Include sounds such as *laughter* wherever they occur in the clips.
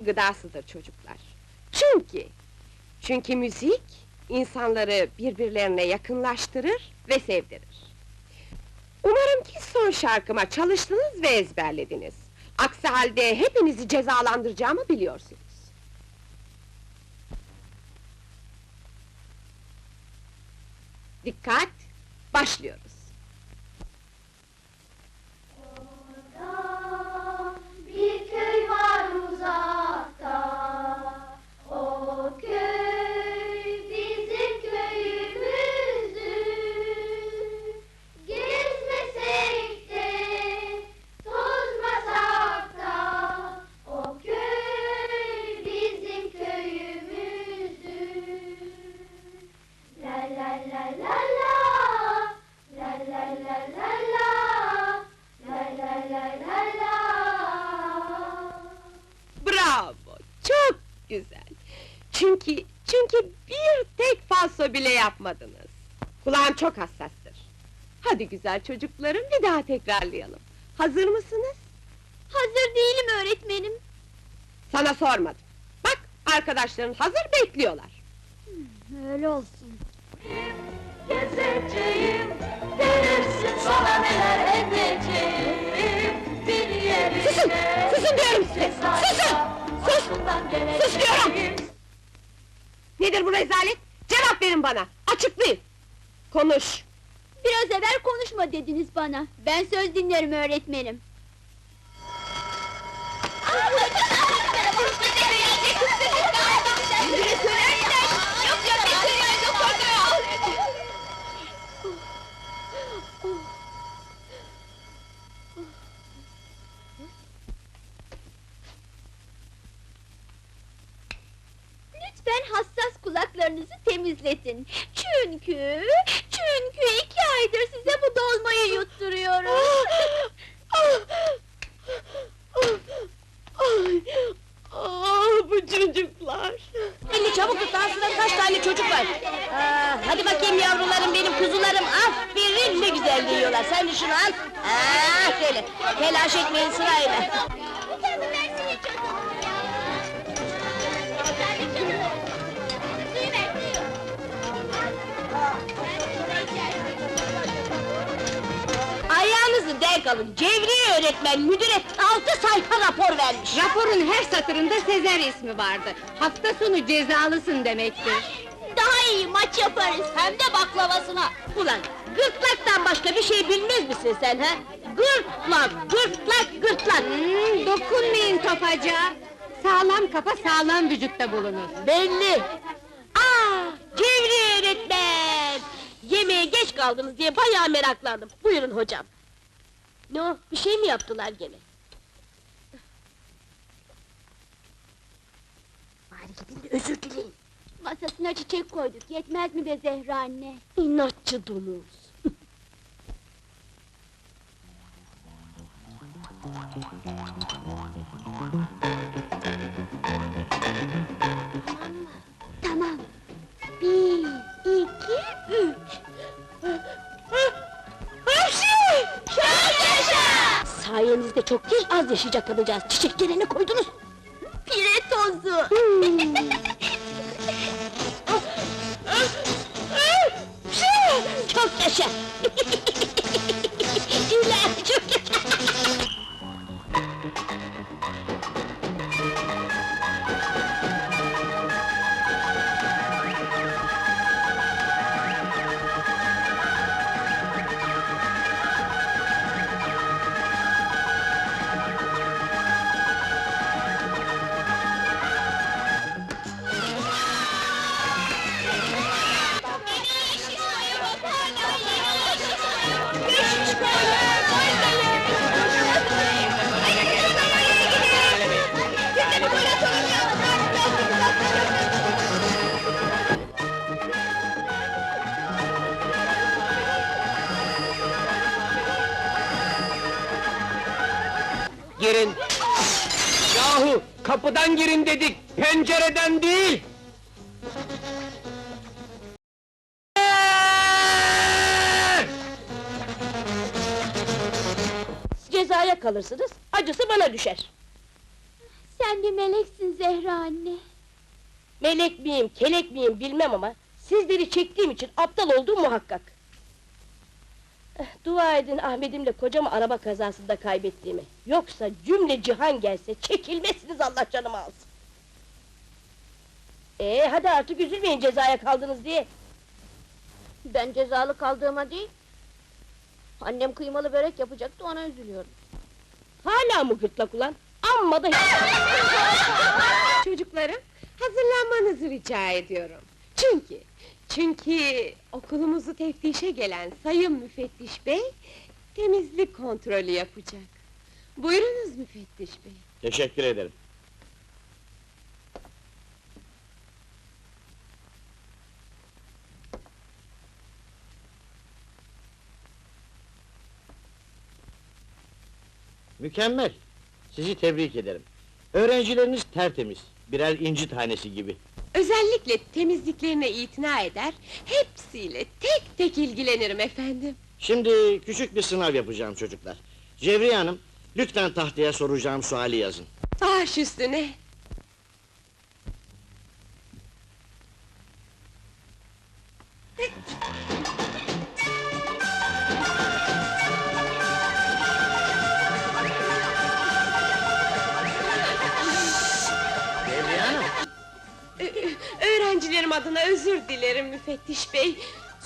gıdasıdır çocuklar. Çünkü, çünkü müzik, insanları birbirlerine yakınlaştırır ve sevdirir. Umarım ki son şarkıma çalıştınız ve ezberlediniz. Aksi halde hepinizi cezalandıracağımı biliyorsunuz. Dikkat, başlıyoruz. Güzel. Çünkü, çünkü bir tek falso bile yapmadınız. Kulağım çok hassastır. Hadi güzel çocuklarım, bir daha tekrarlayalım. Hazır mısınız? Hazır değilim öğretmenim. Sana sormadım. Bak, arkadaşların hazır bekliyorlar. Öyle olsun. Gezeceğim, gelirsin sana neler edeceğim. Susun, susun diyorum size! Susun! Sus! Diyorum! Nedir bu rezalet? Cevap verin bana, açıklayın! Konuş! Biraz evvel konuşma dediniz bana. Ben söz dinlerim öğretmenim. *laughs* Lütfen hassas kulaklarınızı temizletin. Çünkü, çünkü iki aydır size bu dolmayı yutturuyoruz. Ah, bu çocuklar! Elini çabuk tut, daha sırada kaç tane çocuk var. Aa, hadi bakayım yavrularım, benim kuzularım, aferin ne güzel yiyorlar. Sen de şunu al. Aa, şöyle, telaş etmeyin sırayla. Ayağınızı denk alın, Cevriye öğretmen müdüre altı sayfa rapor vermiş. Raporun her satırında Sezer ismi vardı. Hafta sonu cezalısın demektir. Daha iyi maç yaparız. Hem de baklavasına. Ulan gırtlaktan başka bir şey bilmez misin sen ha? Gırtlak, gırtlak, gırtlak. Hmm, dokunmayın topaca! Sağlam kafa sağlam vücutta bulunur. Belli. Aa, Cevriye öğretmen. Yemeğe geç kaldınız diye bayağı meraklandım. Buyurun hocam. Ne o, bir şey mi yaptılar gene? Bari gidin de özür dileyin. Masasına çiçek koyduk. Yetmez mi be Zehra anne? İnatçı domuz. *laughs* yaşayacak kadıncağız. Çiçekleri ne koydunuz? Yahu kapıdan girin dedik, pencereden değil! Cezaya kalırsınız, acısı bana düşer. Sen bir meleksin Zehra anne. Melek miyim, kelek miyim bilmem ama... ...sizleri çektiğim için aptal olduğum muhakkak. Dua edin Ahmet'imle kocamı araba kazasında kaybettiğimi. Yoksa cümle cihan gelse çekilmezsiniz Allah canımı alsın. Ee hadi artık üzülmeyin cezaya kaldınız diye. Ben cezalı kaldığıma değil. Annem kıymalı börek yapacaktı ona üzülüyorum. Hala mı gırtlak ulan? Amma da... Çocuklarım, hazırlanmanızı rica ediyorum. Çünkü, çünkü okulumuzu teftişe gelen sayın müfettiş bey... ...temizlik kontrolü yapacak. Buyurunuz müfettiş bey. Teşekkür ederim. Mükemmel. Sizi tebrik ederim. Öğrencileriniz tertemiz. Birer inci tanesi gibi. Özellikle temizliklerine itina eder... ...hepsiyle tek tek ilgilenirim efendim. Şimdi küçük bir sınav yapacağım çocuklar. Cevriye Hanım, lütfen tahtaya soracağım suali yazın. Baş üstüne. Öğrencilerim adına özür dilerim müfettiş bey.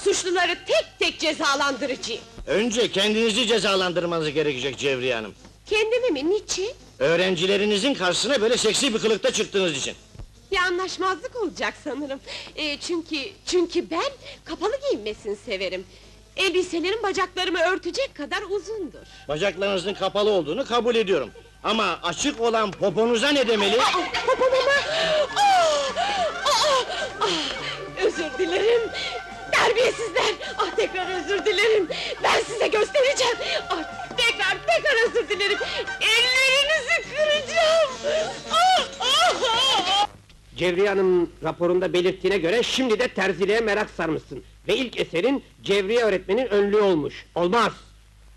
Suçluları tek tek cezalandırıcıyım. önce kendinizi cezalandırmanız gerekecek Cevriye Hanım. Kendimi mi, niçin? Öğrencilerinizin karşısına böyle seksi bir kılıkta çıktığınız için. Bir anlaşmazlık olacak sanırım. Ee, çünkü, çünkü ben kapalı giyinmesini severim. Elbiselerim bacaklarımı örtecek kadar uzundur. Bacaklarınızın kapalı olduğunu kabul ediyorum. Ama açık olan poponuza ne demeli? Popoma! Ah! Ah! Ah! Özür dilerim. Terbiyesizler! Ah tekrar özür dilerim! Ben size göstereceğim! Ah tekrar tekrar özür dilerim! Ellerinizi kıracağım! Ah! Ah! Ah! Cevriye Hanım raporunda belirttiğine göre şimdi de terziliğe merak sarmışsın. Ve ilk eserin Cevriye öğretmenin önlüğü olmuş. Olmaz!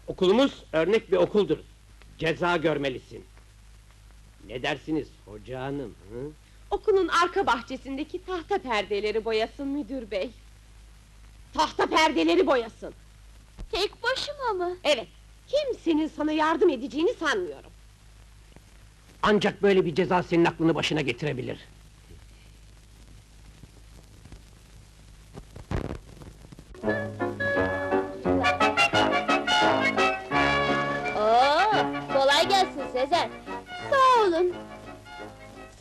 Okulumuz örnek bir okuldur. Ceza görmelisin. Ne dersiniz hoca hanım? Hı? Okulun arka bahçesindeki tahta perdeleri boyasın müdür bey. Tahta perdeleri boyasın. Tek başıma mı? Evet, kimsenin sana yardım edeceğini sanmıyorum. Ancak böyle bir ceza senin aklını başına getirebilir. Oo, kolay gelsin Sezer. Sağ olun.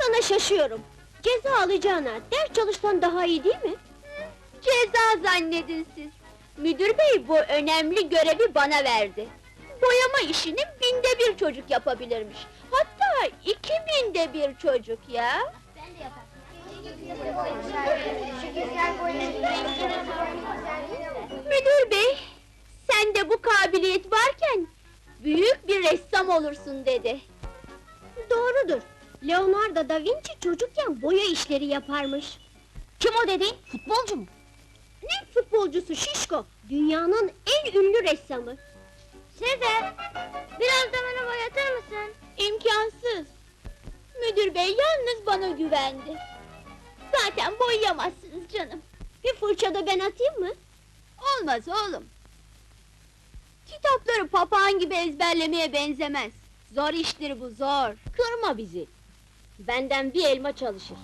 Sana şaşıyorum. Ceza alacağına ders çalışsan daha iyi değil mi? Ceza zannedin siz. Müdür bey bu önemli görevi bana verdi. Boyama işini binde bir çocuk yapabilirmiş. Hatta iki binde bir çocuk ya. Ben de Müdür bey, sende bu kabiliyet varken büyük bir ressam olursun dedi. Doğrudur. Leonardo da Vinci çocukken boya işleri yaparmış. Kim o dedi? Futbolcu mu? Ne futbolcusu şişko? Dünyanın en ünlü ressamı. Sezer, biraz da bana boyatır mısın? İmkansız. Müdür bey yalnız bana güvendi. Zaten boyayamazsınız canım. Bir fırça da ben atayım mı? Olmaz oğlum. Kitapları papağan gibi ezberlemeye benzemez. Zor iştir bu zor. Kırma bizi. Benden bir elma çalışır.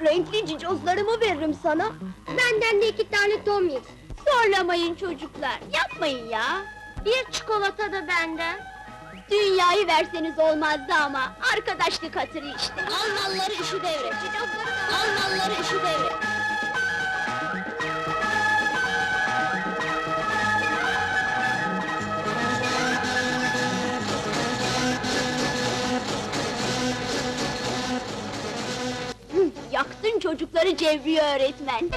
Renkli cicozlarımı veririm sana. Benden de iki tane tomik. Zorlamayın çocuklar, yapmayın ya. Bir çikolata da benden. Dünyayı verseniz olmazdı ama arkadaşlık hatırı işte. Almanları işi devret. Almanları işi devret. Çocukları Cevriye öğretmen.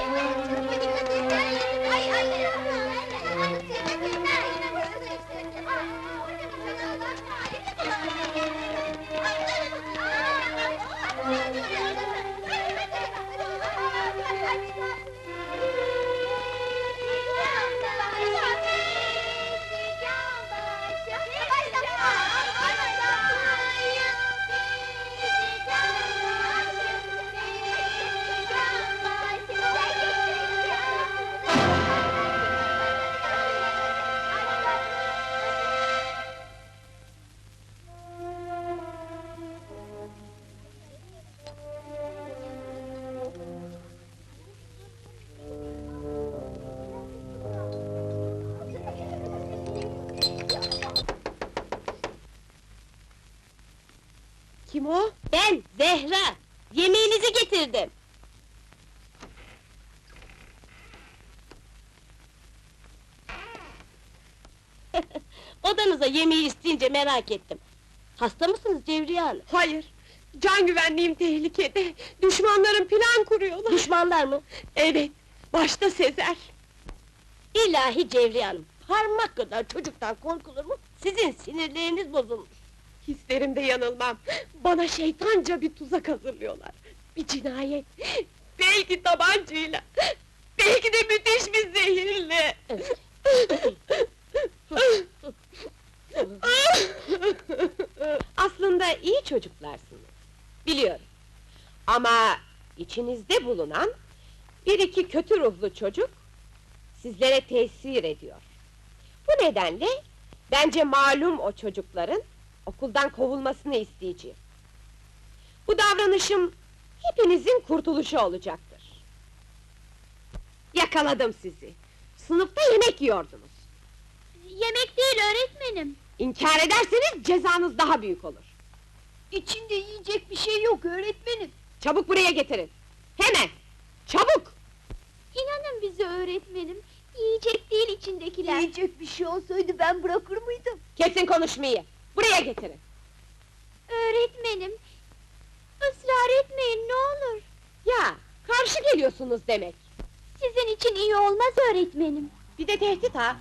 Ay ay o? Ben Zehra. Yemeğinizi getirdim. *laughs* Odanıza yemeği isteyince merak ettim. Hasta mısınız Cevriye Hanım? Hayır. Can güvenliğim tehlikede. Düşmanlarım plan kuruyorlar. Düşmanlar mı? Evet. Başta Sezer. İlahi Cevriye Hanım. Parmak kadar çocuktan korkulur mu? Sizin sinirleriniz bozulmuş. Hislerimde yanılmam. Bana şeytanca bir tuzak hazırlıyorlar. Bir cinayet. Belki tabancayla. Belki de müthiş bir zehirle. Aslında iyi çocuklarsınız. Biliyorum. Ama içinizde bulunan bir iki kötü ruhlu çocuk sizlere tesir ediyor. Bu nedenle bence malum o çocukların okuldan kovulmasını isteyeceğim. Bu davranışım hepinizin kurtuluşu olacaktır. Yakaladım sizi. Sınıfta yemek yiyordunuz. Yemek değil öğretmenim. İnkar ederseniz cezanız daha büyük olur. İçinde yiyecek bir şey yok öğretmenim. Çabuk buraya getirin. Hemen! Çabuk! İnanın bize öğretmenim. Yiyecek değil içindekiler. Yiyecek bir şey olsaydı ben bırakır mıydım? Kesin konuşmayı. Buraya getirin. Öğretmenim, ısrar etmeyin ne olur. Ya, karşı geliyorsunuz demek. Sizin için iyi olmaz öğretmenim. Bir de tehdit ha.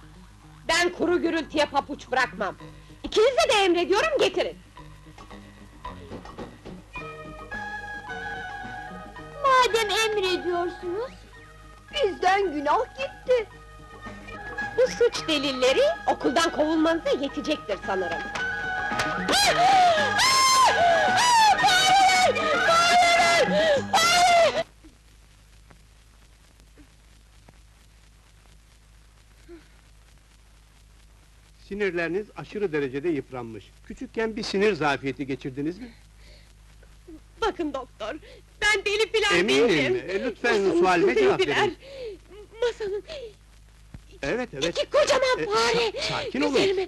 Ben kuru gürültüye papuç bırakmam. İkinize de emrediyorum getirin. Madem emrediyorsunuz, bizden günah gitti. Bu suç delilleri okuldan kovulmanıza yetecektir sanırım. Sinirleriniz aşırı derecede yıpranmış. Küçükken bir sinir zafiyeti geçirdiniz mi? Bakın doktor, ben deli filan Eminim. değilim. E, lütfen Masanın sualime cevap verin. Masanın Evet, evet. iki kocaman E, fare. sa- sakin olun. üzerime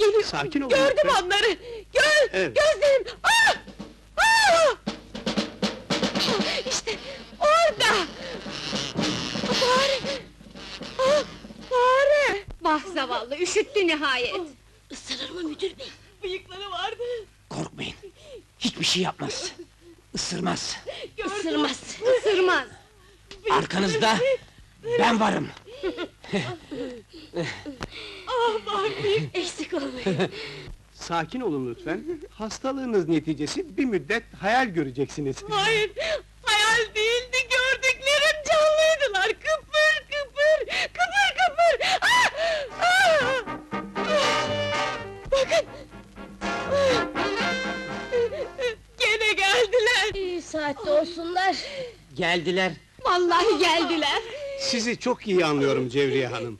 Geliyor. Sakin olun Gördüm lütfen. onları. Göz, Evet. gözlerim. Ah! Ah! İşte orada. Fare. Ah, fare. Vah zavallı, üşüttü nihayet. Isırır mı müdür bey? Bıyıkları vardı. Korkmayın. Hiçbir şey yapmaz. Isırmaz. Isırmaz. Isırmaz. Arkanızda ben varım. *laughs* Eksik olmayın. *laughs* Sakin olun lütfen. Hastalığınız neticesi bir müddet hayal göreceksiniz. Hayır, hayal değildi gördüklerim canlıydılar. Kıpır kıpır, kıpır kıpır. Ah! Ah! Ah! Bakın. Ah! Gene geldiler. İyi saatte olsunlar. Geldiler. Vallahi geldiler. Sizi çok iyi anlıyorum Cevriye Hanım.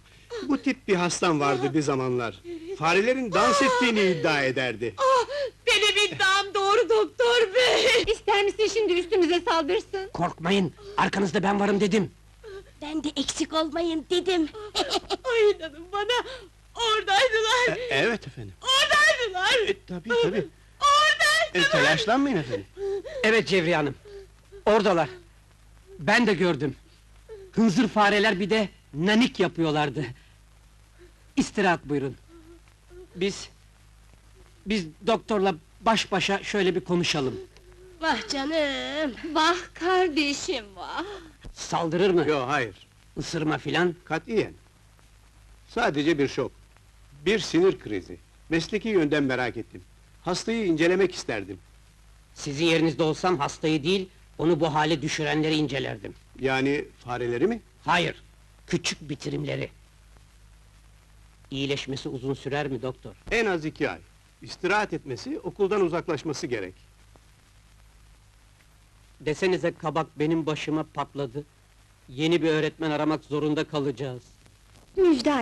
Bu tip bir hastam vardı bir zamanlar. Farelerin dans ettiğini iddia ederdi. Ah! Benim iddiam doğru doktor bey. İster misin şimdi üstümüze saldırsın? Korkmayın. Arkanızda ben varım dedim. Ben de eksik olmayın dedim. *laughs* Ay inanın bana. Oradaydılar. E, evet efendim. Oradaydılar. E, tabii tabii. Oradaydılar. E, telaşlanmayın efendim. Evet Cevriye Hanım. Oradalar. Ben de gördüm. Hınzır fareler bir de nanik yapıyorlardı. İstirahat buyurun. Biz... Biz doktorla baş başa şöyle bir konuşalım. Vah canım. Vah kardeşim vah. Saldırır mı? Yok hayır. Isırma filan? Katiyen. Sadece bir şok. Bir sinir krizi. Mesleki yönden merak ettim. Hastayı incelemek isterdim. Sizin yerinizde olsam hastayı değil, onu bu hale düşürenleri incelerdim. Yani fareleri mi? Hayır, küçük bitirimleri. İyileşmesi uzun sürer mi doktor? En az iki ay. İstirahat etmesi, okuldan uzaklaşması gerek. Desenize kabak benim başıma patladı. Yeni bir öğretmen aramak zorunda kalacağız. Müjde